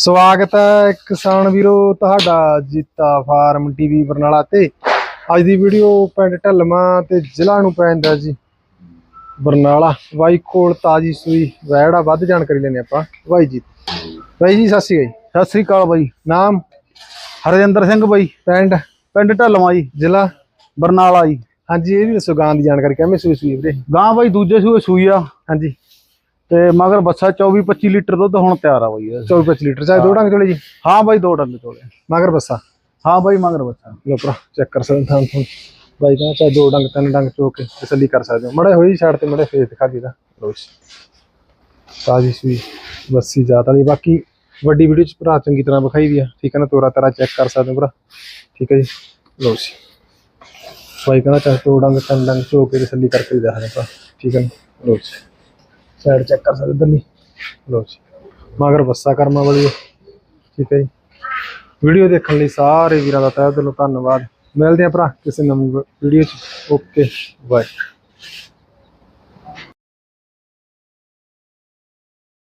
ਸਵਾਗਤ ਹੈ ਕਿਸਾਨ ਵੀਰੋ ਤੁਹਾਡਾ ਜੀਤਾ ਫਾਰਮ ਟੀਵੀ ਬਰਨਾਲਾ ਤੇ। ਅੱਜ ਦੀ ਵੀਡੀਓ ਪਿੰਡ ਢਲਮਾ ਤੇ ਜ਼ਿਲ੍ਹਾ ਨੂੰ ਪੈਂਦਾ ਜੀ। ਬਰਨਾਲਾ ਬਾਈ ਕੋਲ ਤਾਜੀ ਸੂਈ ਵੈੜਾ ਵੱਧ ਜਾਣਕਾਰੀ ਲੈਣੇ ਆਪਾਂ। ਬਾਈ ਜੀ ਬਾਈ ਜੀ ਸਤਿ ਸ਼੍ਰੀ ਅਕਾਲ ਸਤਿ ਸ੍ਰੀ ਅਕਾਲ ਬਾਈ। ਨਾਮ? ਹਰਜਿੰਦਰ ਸਿੰਘ ਬਾਈ। ਪਿੰਡ? ਪਿੰਡ ਢਲਵਾਂ ਜੀ। ਜ਼ਿਲ੍ਹਾ? ਬਰਨਾਲਾ ਜੀ। ਹਾਂਜੀ ਇਹ ਵੀ ਦੱਸੋ ਗਾਂ ਦੀ ਜਾਣਕਾਰੀ ਕਿਵੇਂ ਸੂਈ ਸੂਈ ਵੀਰੇ? ਗਾਂ ਬਾਈ ਦੂਜੇ ਸੂਏ ਸੂਈ ਆ। ਹਾਂਜੀ। ਤੇ ਮਗਰ ਬੱਸਾ 24 25 ਲੀਟਰ ਦੁੱਧ ਹੁਣ ਤਿਆਰ ਆ ਬਾਈ ਇਹਦਾ। 24 25 ਲੀਟਰ ਚਾਹੇ ਦੋ ਡੰਗ ਚੋਲੇ ਜੀ? ਹਾਂ ਬਾਈ ਦੋ ਡੰਡੇ ਤੋਲੇ ਮਗਰ ਬੱਸਾ? ਹਾਂ ਬਾਈ ਮਗਰ ਬੱਸਾ। ਲੋ ਭਰਾ ਚੈੱਕ ਕਰ ਸਕਦੇ ਹਾਂ ਤੁਹਾਨੂੰ। ਬਾਈ ਕਹਿੰਦਾ ਚਾਹੇ ਦੋ ਡੰਗ ਤਿੰਨ ਡੰਗ ਚੋ ਕੇ ਤਸੱਲੀ ਕਰ ਸਕਦੇ ਹੋ। ਮੜੇ ਹੋਈ ਸਾਈਡ ਤੇ ਮੜੇ ਫੇਸ ਦਿਖਾ ਦੀਦਾ ਜੀ। ਤਾਜੀ ਸੂਈ ਬੱਸੀ ਜਾਤ ਵਾਲੀ। ਬਾਕੀ ਵੱਡੀ ਵੀਡੀਓ ਚ ਭਰਾ ਚੰਗੀ ਤਰ੍ਹਾਂ ਵਿਖਾਈ ਦੀ ਆ। ਠੀਕ ਹੈ ਨਾ? ਤੋਰਾ ਤਰਾ ਚੈੱਕ ਕਰ ਸਕਦੇ ਹੋ ਭਰਾ। ਠੀਕ ਹੈ ਜੀ? ਲੋ ਜੀ। ਬਾਈ ਕਹਿੰਦਾ ਚਾਹੇ ਦੋ ਡੰਗ ਤਿੰਨ ਡੰਗ ਚੋ ਕੇ ਤਸੱਲੀ ਕਰਕੇ ਹੀ ਦੱਸਦਾ ਭਰਾ। ਠੀਕ ਹੈ ਨਾ? ਲੋ ਜੀ। ਸਾਈਡ ਚੈੱਕ ਕਰ ਸਕਦੇ ਇਧਰਲੀ ਲੋ ਜੀ। ਮਗਰ ਬੱਸਾ ਕਰਮਾ ਵਾਲੀ ਹੈ। ਠੀਕ ਹੈ ਜੀ। ਵੀਡੀਓ ਦੇਖਣ ਲਈ ਸਾਰੇ ਵੀਰਾਂ ਦਾ ਤਹਿ ਦਿਲੋਂ ਧੰਨਵਾਦ। ਮਿਲਦੇ ਆ ਭਰਾ ਕਿਸੇ ਨਵੀਂ ਵੀਡੀਓ 'ਚ। ਓਕੇ। ਬਾਏ